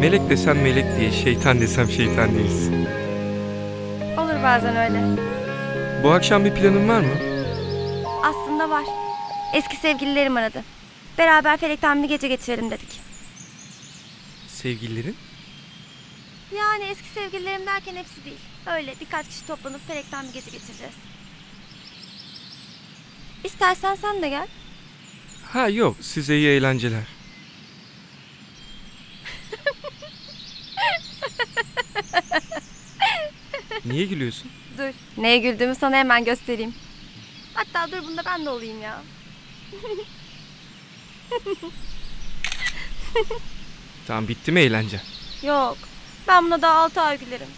Melek desem melek değil, şeytan desem şeytan değilsin. Olur bazen öyle. Bu akşam bir planın var mı? Aslında var. Eski sevgililerim aradı. Beraber Felek'ten bir gece geçirelim dedik. Sevgililerin? Yani eski sevgililerim derken hepsi değil. Öyle birkaç kişi toplanıp Felek'ten bir gece geçireceğiz. İstersen sen de gel. Ha yok, size iyi eğlenceler. Niye gülüyorsun? Dur. Neye güldüğümü sana hemen göstereyim. Hatta dur bunda ben de olayım ya. Tamam bitti mi eğlence? Yok. Ben buna daha altı ay gülerim.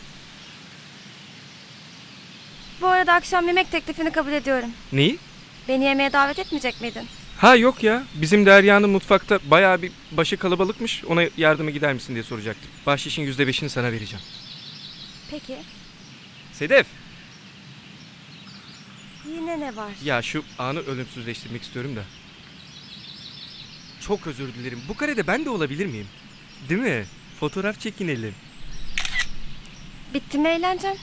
Bu arada akşam yemek teklifini kabul ediyorum. Neyi? Beni yemeğe davet etmeyecek miydin? Ha yok ya. Bizim Derya'nın mutfakta bayağı bir başı kalabalıkmış. Ona yardıma gider misin diye soracaktım. Bahşişin yüzde beşini sana vereceğim. Peki. Sedef! Yine ne var? Ya şu anı ölümsüzleştirmek istiyorum da. Çok özür dilerim. Bu karede ben de olabilir miyim? Değil mi? Fotoğraf çekinelim. Bitti mi eğlencen?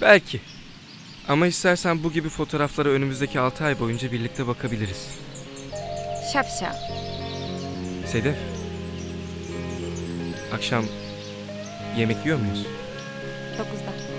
Belki. Ama istersen bu gibi fotoğraflara önümüzdeki 6 ay boyunca birlikte bakabiliriz. Şapşal. Sedef. Akşam yemek yiyor muyuz? Dokuzda.